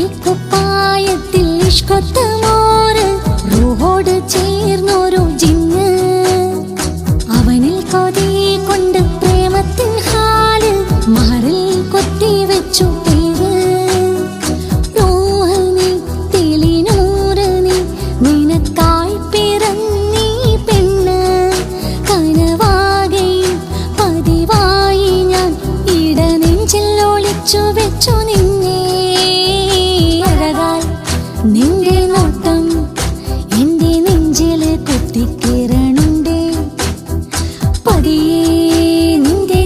അരബിക്കുപ്പായത്തിൽ ഇഷ്കൊത്ത ചേർന്നൊരു ജിന്ന്. അവനിൽ കൊതി കൊണ്ട് പ്രേമത്തിൻ ഹാൽ മഹറിൽ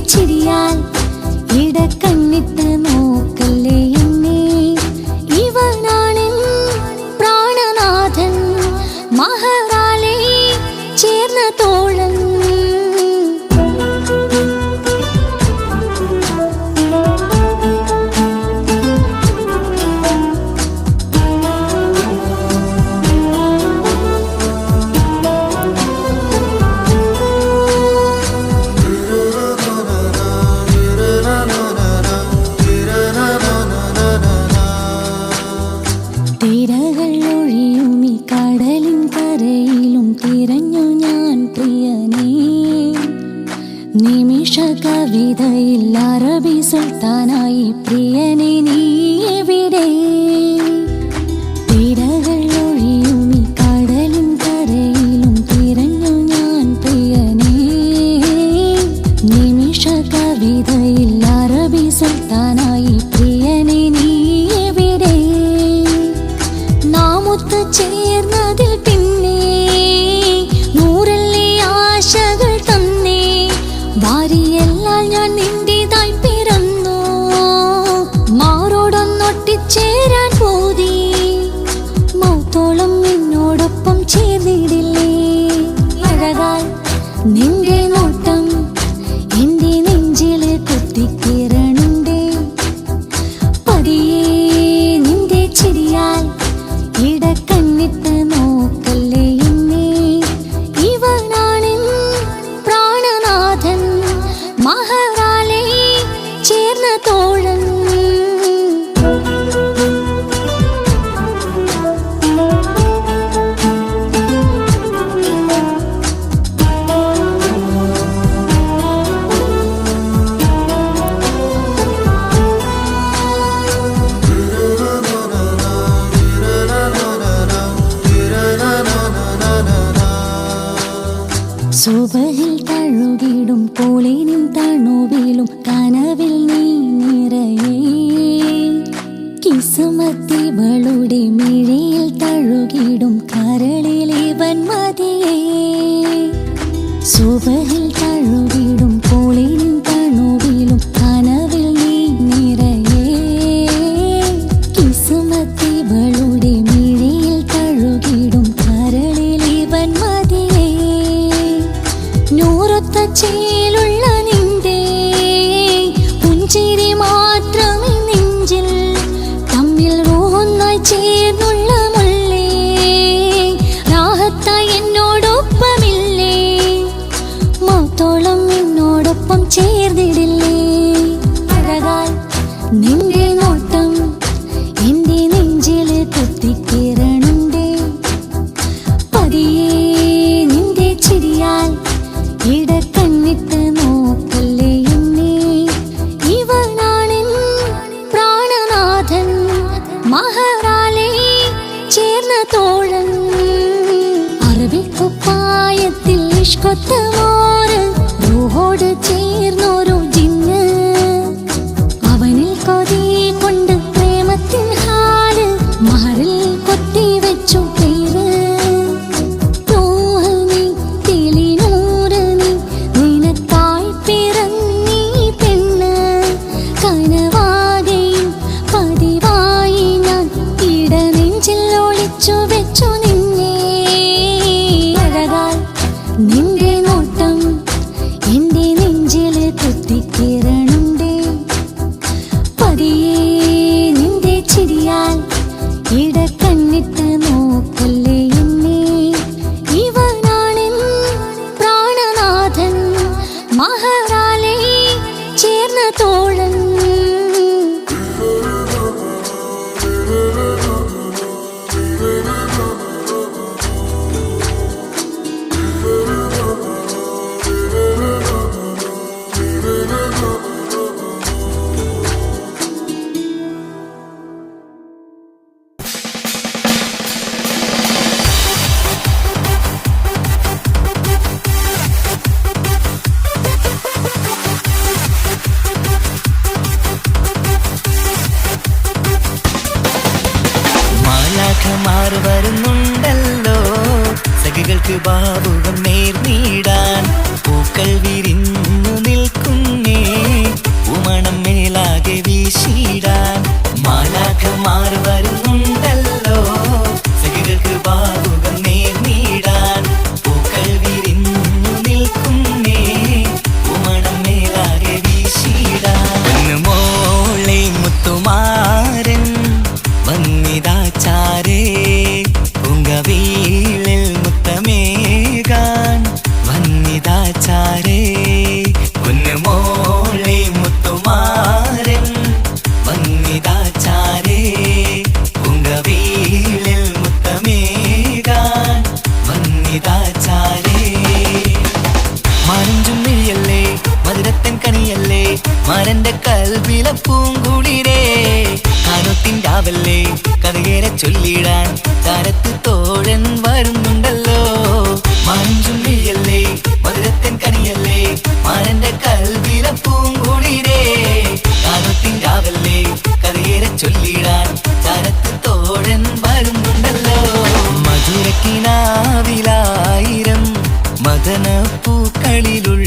ചിരിയാൽ ഇടക്കണ്ണിട്ട് നോക്കല്ലേ കവിതയിൽ അറബി സുൽത്താനായി പ്രിയനെ കാടും പൂളിനും തണുവിലും കനവി 我的。吧。മരന്റെ കൽവില പൂങ്കുളിരേ കാനത്തിന്റാവല്ലേ കഥയേറെ ചൊല്ലിടാൻ കാലത്ത് തോഴൻ വരുന്നുണ്ടല്ലോ. മഞ്ചുള്ളിയല്ലേ മധുരത്തൻ കനിയല്ലേ മരന്റെ കൽവില പൂങ്കുളിരേ കാനത്തിന്റാവല്ലേ കഥയേറെ ചൊല്ലിടാൻ കാലത്ത് തോഴൻ വരുന്നുണ്ടല്ലോ. മധുരക്കിനാവിലായിരം മദന പൂക്കളിലുള്ള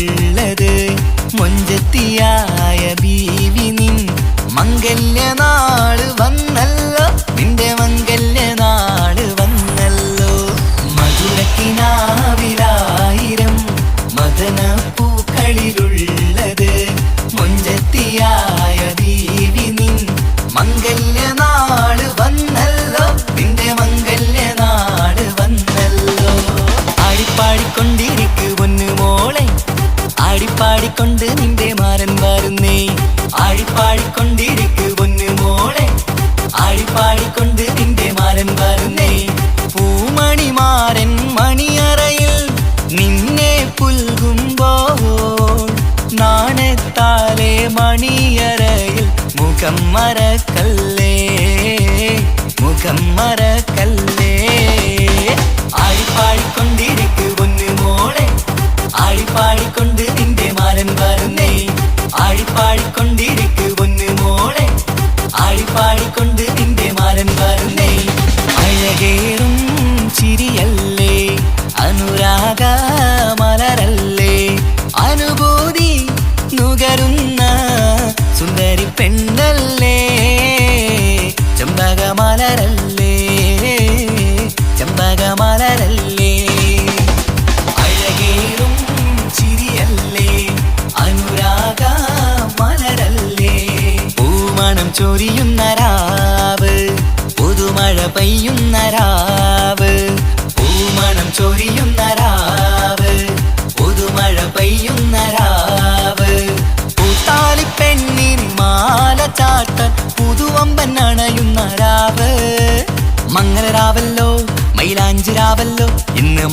മൊഞ്ചത്തിയായ ബീവി നിൻ മംഗല്യനാൾ വന്നല്ലോ. നിന്റെ മംഗല്യനാൾ വന്നല്ലോ. മധുരക്കിനാവിലായിരം മദന പൂക്കളിലുള്ളത് മുഞ്ചത്തിയായ ബീവി നിൻ മംഗല്യനാൾ വന്നല്ലോ. നിന്റെ മംഗല്യനാൾ വന്നല്ലോ. ആടിപ്പാടിക്കൊണ്ടിരിക്കു പൊന്നു മോളെ ആടിപ്പാടിക്കൊണ്ട് വരുന്നേ ആടിപ്പാടിക്കൊണ്ടിരിക്കു പൊന്നു മോളെ. ആടിപ്പാടിക്കൊണ്ട് നിന്റെ മാരൻ വരുന്നേ പൂമണിമാരൻ മണിയറയിൽ നിന്നെ പുൽകുമ്പോ നാണത്താലെ മണിയറയിൽ മുഖം മറക്കല്ലേ? മുഖം മറക്കല്ലേ? ആടിപ്പാടിക്കൊണ്ടിരിക്കു പൊന്നു മോളെ. ആടിപ്പാടിക്കൊണ്ട് ആടിപ്പാടിക്കൊണ്ടിരിക്കു പൊന്നു മോളെ. ആടിപ്പാടിക്കൊണ്ട് നിന്റെ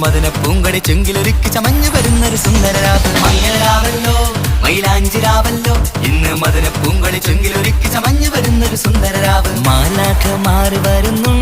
മദന പൂങ്കടി ചെങ്കിലൊരുക്കി ചമഞ്ഞു വരുന്നൊരു സുന്ദരരാവ്. മംഗളരാവല്ലോ മൈലാഞ്ചിരാവല്ലോ ഇന്ന് മതിനെ പൂങ്കടി ചെങ്കിലൊരുക്കി ചമഞ്ഞു വരുന്നൊരു സുന്ദരരാവ്. മാലാഖ മാറി വരുന്നുണ്ടല്ലോ